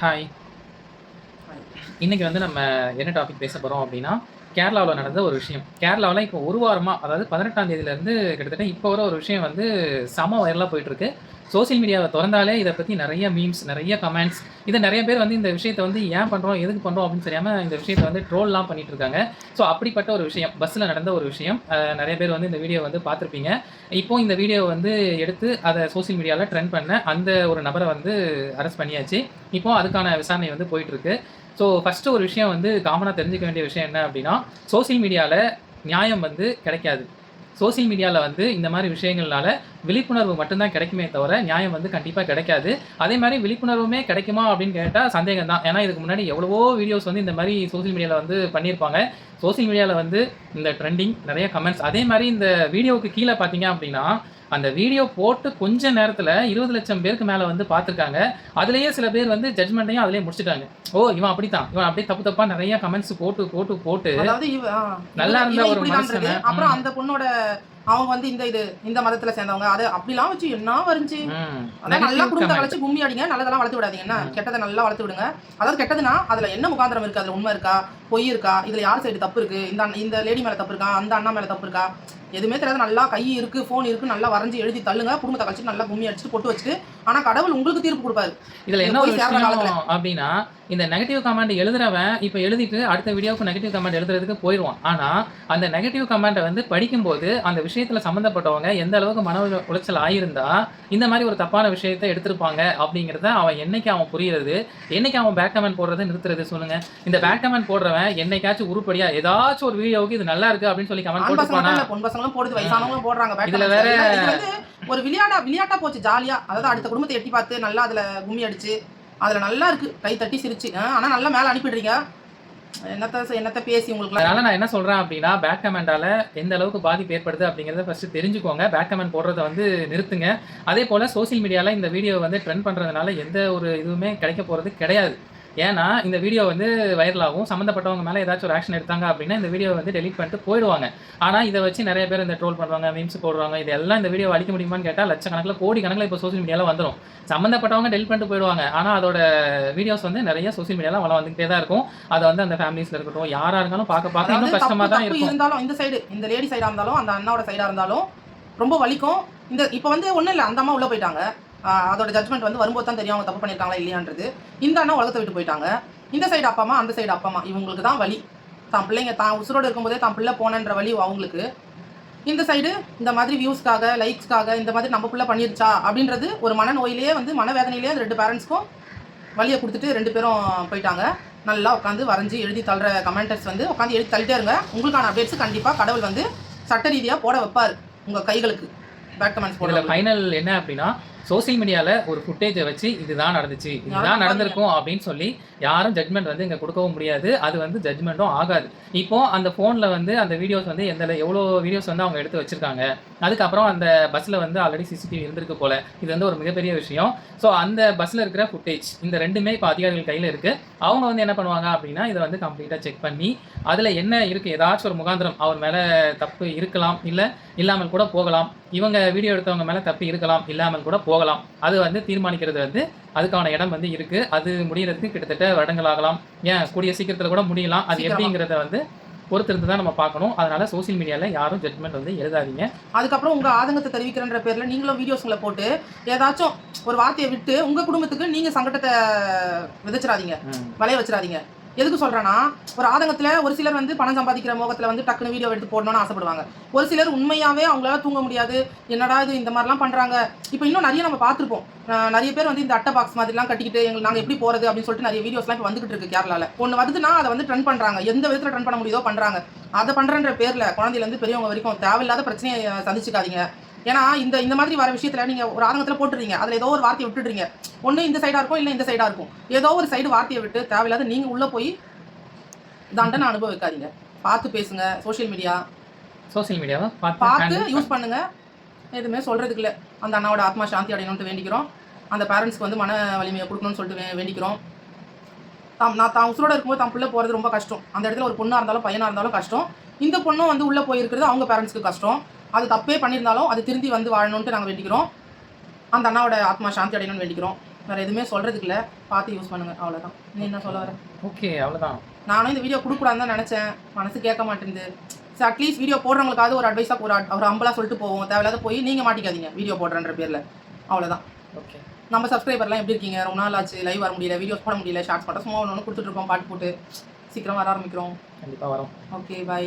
Hi இன்னைக்கு வந்து நம்ம என்ன டாபிக் பேச போகிறோம் அப்படின்னா கேரளாவில் நடந்த ஒரு விஷயம். கேரளாவில் இப்போ ஒரு வாரமாக அதாவது பதினெட்டாம் தேதியிலேருந்து கிட்டத்தட்ட இப்போ வர ஒரு விஷயம் வந்து செம வைரலாக போயிட்டு இருக்கு சோஷியல் மீடியாவை திறந்தாலே இதை பற்றி நிறைய மீம்ஸ் நிறைய கமெண்ட்ஸ் இதை நிறைய பேர் வந்து இந்த விஷயத்தை வந்து ஏன் பண்ணுறோம் எதுக்கு பண்ணுறோம் அப்படின்னு தெரியாமல் இந்த விஷயத்தை வந்து ட்ரோல்லாம் பண்ணிட்டு இருக்காங்க. ஸோ அப்படிப்பட்ட ஒரு விஷயம் பஸ்ஸில் நடந்த ஒரு விஷயம் நிறைய பேர் வந்து இந்த வீடியோ வந்து பார்த்துருப்பீங்க. இப்போ இந்த வீடியோவை வந்து எடுத்து அதை சோஷியல் மீடியாவில் ட்ரெண்ட் பண்ண அந்த ஒரு நபரை வந்து அரெஸ்ட் பண்ணியாச்சு. இப்போ அதுக்கான விசாரணை வந்து போயிட்டுருக்கு. ஸோ ஃபஸ்ட்டு ஒரு விஷயம் வந்து காமனாக தெரிஞ்சுக்க வேண்டிய விஷயம் என்ன அப்படின்னா சோசியல் மீடியாவில் நியாயம் வந்து கிடைக்காது. சோசியல் மீடியாவில் வந்து இந்த மாதிரி விஷயங்கள்னால விழிப்புணர்வு மட்டும்தான் கிடைக்குமே தவிர நியாயம் வந்து கண்டிப்பாக கிடைக்காது. அதே மாதிரி விழிப்புணர்வுமே கிடைக்குமா அப்படின்னு கேட்டால் சந்தேகம் தான். ஏன்னா இதுக்கு முன்னாடி எவ்வளவோ வீடியோஸ் வந்து இந்த மாதிரி சோசியல் மீடியாவில் வந்து பண்ணியிருப்பாங்க. சோசியல் மீடியாவில் வந்து இந்த ட்ரெண்டிங் நிறைய கமெண்ட்ஸ் அதே மாதிரி இந்த வீடியோவுக்கு கீழே பார்த்தீங்க அப்படின்னா அந்த வீடியோ போட்டு கொஞ்ச நேரத்தில் இருபது லட்சம் பேருக்கு மேலே வந்து பார்த்துருக்காங்க. அதுலேயே சில பேர் வந்து ஜட்மெண்ட்டையும் அதிலே முடிச்சிட்டாங்க. ஓ இவன் அப்படித்தான். இவன் அப்படியே தப்பு தப்பா நிறைய கமெண்ட்ஸ் போட்டு போட்டு போட்டு நல்லா இருந்த ஒரு. மனுஷனை, அப்புறம். அந்த பொண்ணோட அவங்க வந்து இந்த இது இந்த மதத்துல சேர்ந்தவங்க. அது அப்படிலாம் வச்சு என்ன வரைஞ்சு? அதான் நல்லா குடும்பத்தை. வளைச்சு கும்மி அடிங்க. நல்லதெல்லாம் வளர்த்து விடாதீங்க. என்ன. கெட்டதை நல்லா வளர்த்து விடுங்க. அதாவது கெட்டதுன்னா அதுல என்ன முகாந்திரம் இருக்கு? அதுல உண்மை இருக்கா? பொய் இருக்கா? இதுல யார் சைடு தப்பு இருக்கு? இந்த இந்த லேடி மேல தப்பு இருக்கா? அந்த அண்ணா மேல தப்பு இருக்கா? எதுவுமே தெரியாது நல்லா கை இருக்குது ஃபோன் இருக்குது நல்லா வரைஞ்சி எழுதி தள்ளுங்க. குடும்பத்தை கழிச்சிட்டு நல்லா கும்மி அடிச்சுட்டு பொட்டு வச்சுட்டு ஆனா கடவுள் உங்களுக்கு தீர்ப்பு கொடுப்பாரு இதுல இது என்ன ஒரு. விஷயம் அப்படின்னா இந்த நெகட்டிவ் கமெண்ட் எழுதுறவன் இப்போ எழுதிட்டு அடுத்த வீடியோவுக்கு நெகட்டிவ் கமெண்ட் எழுதுறதுக்கு போயிடுவான் ஆனா அந்த நெகட்டிவ் கமெண்ட்டை வந்து படிக்கும்போது அந்த விஷயத்துல சம்மந்தப்பட்டவங்க எந்த அளவுக்கு மன உள- உளைச்சல் ஆயிருந்தா இந்த மாதிரி ஒரு தப்பான விஷயத்தை எடுத்திருப்பாங்க அப்படிங்கிறத அவன் என்னைக்கு அவன் புரியுறது என்னைக்கு அவன் பேக் கமெண்ட் போடுறதை நிறுத்துறது சொல்லுங்க இந்த பேக் கமெண்ட் போடுறவன் என்னைக்காச்சும் உருப்படியா ஏதாச்சும் ஒரு வீடியோவுக்கு இது நல்லா இருக்கு அப்படின்னு சொல்லி கமெண்ட் போட்டு போடுறாங்க இதுல. வேற- ஒரு விளையாடா விளையாட்டா போச்சு ஜாலியா. அதாவது அடுத்த குடும்பத்தை எட்டி பார்த்து நல்லா அதுல கும்மி அடிச்சு அதுல நல்லா இருக்கு. கை தட்டி சிரிச்சு. ஆ, ஆனா நல்லா மேல அனுப்பிடுறீங்க. என்னத்த என்னத்த பேசி உங்களுக்கு அதனால நான் என்ன சொல்றேன் அப்படின்னா பேக் கமெண்டால எந்த அளவுக்கு பாதிப்பு ஏற்படுது அப்படிங்கறத ஃபர்ஸ்ட் தெரிஞ்சுக்கோங்க. பேக் கமெண்ட் போடுறத வந்து நிறுத்துங்க. அதே போல சோஷியல் மீடியால இந்த வீடியோ வந்து ட்ரெண்ட் பண்றதுனால எந்த ஒரு இதுவுமே கிடைக்க போறது கிடையாது. ஏன்னா இந்த வீடியோ வந்து வைரல் ஆகும். சம்மந்தப்பட்டவங்க மேலே ஏதாச்சும் ஒரு ஆக்ஷன் எடுத்தாங்க அப்படின்னா இந்த வீடியோ வந்து டெலீட் பண்ணிட்டு போயிடுவாங்க. ஆனால் இதை வச்சு நிறைய பேர் இந்த ட்ரோல் பண்ணுவாங்க மீம்ஸ் போடுவாங்க இதெல்லாம் இந்த வீடியோ அழிக்க முடியுமான்னு கேட்டால் லட்சக்கணக்கில் கோடி கணக்கில் இப்போ சோஷியல் மீடியாவில் வந்துடும் சம்மந்தப்பட்டவங்க டெலிட் பண்ணிட்டு போயிடுவாங்க. ஆனால் அதோட வீடியோஸ் வந்து நிறைய சோஷியல் மீடியாவில் வள வந்துகிட்டே தான் இருக்கும். அதை வந்து அந்த ஃபேமிலிஸில் இருக்கட்டும் யாராக இருந்தாலும் பார்க்க பார்க்க இன்னும் கஷ்டமாக தான் இருக்கும். இருந்தாலும் இந்த சைடு இந்த லேடி சைடா இருந்தாலும் அந்த அண்ணாவோட சைடா இருந்தாலும் ரொம்ப வலிக்கும். இந்த இப்போ வந்து ஒண்ணும் இல்ல அந்த அம்மா உள்ள போயிட்டாங்க. அதோட ஜட்மெண்ட் வந்து வரும்போது தான் தெரியும் அவங்க தப்பு பண்ணியிருக்காங்களா இல்லையான்றது. இந்த அண்ணா உலகத்தை விட்டு போயிட்டாங்க. இந்த சைடு அப்பா அம்மா அந்த சைடு அப்பா அம்மா. இவங்களுக்கு தான் வழி தான் பிள்ளைங்க தான் உசுரோடு இருக்கும்போதே தான் பிள்ளை போனன்ற வழி அவங்களுக்கு. இந்த சைடு இந்த மாதிரி வியூஸ்க்காக லைக்ஸ்க்காக இந்த மாதிரி நம்ம பிள்ளை பண்ணிருச்சா அப்படின்றது ஒரு மனநோயிலேயே வந்து மனவேதனையிலேயே அந்த ரெண்டு பேரண்ட்ஸ்க்கும் வழியை கொடுத்துட்டு ரெண்டு பேரும் போயிட்டாங்க. நல்லா உட்காந்து வரைஞ்சி எழுதி தள்ளுற கமெண்டர்ஸ் வந்து உட்காந்து எழுதி தள்ளிட்டே இருங்க. உங்களுக்கான அப்டேட்ஸ் கண்டிப்பாக கடவுள் வந்து சட்ட ரீதியாக போட வைப்பார் உங்கள் கைகளுக்கு. பேக் கமெண்ட்ஸ் போட ஃபைனல் என்ன அப்படின்னா சோஷியல் மீடியால ஒரு ஃபுட்டேஜை வச்சு இதுதான் நடந்துச்சு இதுதான் நடந்திருக்கும். அப்படின்னு சொல்லி யாரும் ஜட்மெண்ட் வந்து இங்க கொடுக்கவும் முடியாது. அது வந்து ஜட்மெண்ட்டும் ஆகாது. இப்போ அந்த போன்ல வந்து அந்த வீடியோஸ் வந்து எந்த எவ்வளோ வீடியோஸ் வந்து அவங்க எடுத்து வச்சிருக்காங்க. அதுக்கப்புறம் அந்த பஸ்ல வந்து ஆல்ரெடி சிசிடிவி இருந்திருக்கு போல. இது வந்து ஒரு மிகப்பெரிய விஷயம். ஸோ அந்த பஸ்ல இருக்கிற ஃபுட்டேஜ் இந்த ரெண்டுமே இப்போ அதிகாரிகள் கையில இருக்கு. அவங்க வந்து என்ன பண்ணுவாங்க அப்படின்னா இதை வந்து கம்ப்ளீட்டா செக் பண்ணி அதுல என்ன இருக்கு? ஏதாச்சும் ஒரு முகாந்திரம் அவர் மேல தப்பு இருக்கலாம் இல்ல இல்லாமல் கூட போகலாம். இவங்க வீடியோ எடுத்தவங்க மேல தப்பு இருக்கலாம் இல்லாமல் கூட போகலாம் அது வந்து தீர்மானிக்கிறது வந்து அதுக்கான இடம் வந்து இருக்கு. அது முடியறதுக்கு கிட்டத்தட்ட வருடங்கள் ஆகலாம். ஏன்? கூடிய சீக்கிரத்துல கூட முடியலாம். அது. எப்படிங்கிறத வந்து பொறுத்திருந்து தான் நம்ம பார்க்கணும். அதனால சோஷியல் மீடியால யாரும் ஜட்மெண்ட் வந்து எழுதாதீங்க. அதுக்கப்புறம் உங்கள் ஆதங்கத்தை தெரிவிக்கிறன்ற பேரில் நீங்களும் வீடியோஸ்களை போட்டு ஏதாச்சும் ஒரு வார்த்தையை விட்டு உங்கள் குடும்பத்துக்கு நீங்கள் சங்கடத்தை விதைச்சிடாதீங்க. வளைய வச்சிடாதீங்க. எதுக்கு சொல்றேன்னா ஒரு ஆதங்கத்துல ஒரு சிலர் வந்து பணம் சம்பாதிக்கிற மோகத்துல வந்து டக்குனு வீடியோ எடுத்து போடணும்னு ஆசைப்படுவாங்க. ஒரு சிலர் உண்மையாவே அவங்களால தூங்க முடியாது. என்னடா இது இந்த மாதிரிலாம் பண்றாங்க. இப்போ இன்னும் நிறைய நம்ம பார்த்துருப்போம். நிறைய பேர் வந்து இந்த அட்டை பாக்ஸ் மாதிரிலாம் கட்டிக்கிட்டு எங்களுக்கு நாங்க எப்படி போறது அப்படின்னு சொல்லிட்டு நிறைய வீடியோஸ்லாம் இப்போ வந்துகிட்டு இருக்கு கேரளால. ஒன்று வருதுன்னா அதை வந்து ட்ரெண்ட் பண்றாங்க. எந்த விதத்துல ட்ரெண்ட் பண்ண முடியுதோ பண்றாங்க. அதை பண்றன்ற பேர்ல குழந்தையில இருந்து பெரியவங்க வரைக்கும் தேவையில்லாத பிரச்சனையை சந்திச்சுக்காதீங்க. ஏன்னா இந்த இந்த மாதிரி வர விஷயத்துல நீங்க ஒரு ஆதங்கத்துல போட்டுறீங்க. அதுல ஏதோ ஒரு வார்த்தையை விட்டுடுறீங்க. ஒண்ணு இந்த சைடா இருக்கும் இல்ல இந்த சைடா இருக்கும். ஏதோ ஒரு சைடு வார்த்தையை விட்டு தேவையில்லாத நீங்க உள்ள போய் தண்டனை அனுபவிக்காதீங்க. பார்த்து பேசுங்க. சோஷியல் மீடியா சோஷியல் மீடியாவை பார்த்து யூஸ் பண்ணுங்க. எதுவுமே சொல்றதுக்கு இல்ல. அந்த அண்ணாவோட ஆத்மா சாந்தி அடையணும்னு வேண்டிக்கிறோம். அந்த பேரண்ட்ஸ்க்கு வந்து மன வலிமையை கொடுக்கணும்னு சொல்லிட்டு வேண்டிக்கிறோம். தாம் நான் தான் உசுரோட இருக்கும்போது தான் பிள்ளை போகிறது ரொம்ப கஷ்டம். அந்த இடத்துல ஒரு பொண்ணாக இருந்தாலும் பையனாக இருந்தாலும் கஷ்டம். இந்த பொண்ணும் வந்து உள்ளே போயிருக்கிறது அவங்க பேரண்ட்ஸ்க்கு கஷ்டம். அது தப்பே பண்ணியிருந்தாலும் அது திருந்தி வந்து வாழணும்ட்டு நாங்கள் வேண்டிக்கிறோம். அந்த அண்ணாவோட ஆத்மா சாந்தி அடையணும்னு வேண்டிக்கிறோம். வேற எதுவுமே சொல்றதுக்கு இல்ல. பார்த்து யூஸ் பண்ணுங்க. அவ்வளவுதான். நீ என்ன சொல்ல வர? ஓகே அவ்வளோதான் நானும் இந்த வீடியோ கொடுக்கூடாதுன்னு தான் நினைச்சேன். மனசு கேட்க மாட்டேங்குது ஸோ அட்லீஸ்ட் வீடியோ போடுறவங்களுக்காவது ஒரு அட்வைஸாக ஒரு ஒரு அம்பலா சொல்லிட்டு போவோம். தேவையில்லாத போய் நீங்க மாட்டிக்காதீங்க. வீடியோ போடுறன்ற பேர்ல. அவ்வளவுதான். ஓகே நம்ம சப்ஸ்கிரைபர்லாம் எப்படி இருக்கீங்க? ரொம்ப நாள் ஆச்சு. லைவ் வர முடியல. வீடியோஸ் போட முடியல. ஷார்ட்ஸ் மட்டும் சும்மா ஒன்று கொடுத்துட்டு இருக்கோம் பாட்டு போட்டு. சீக்கிரம் வர ஆரம்பிக்கிறோம். கண்டிப்பாக வரும். Okay bye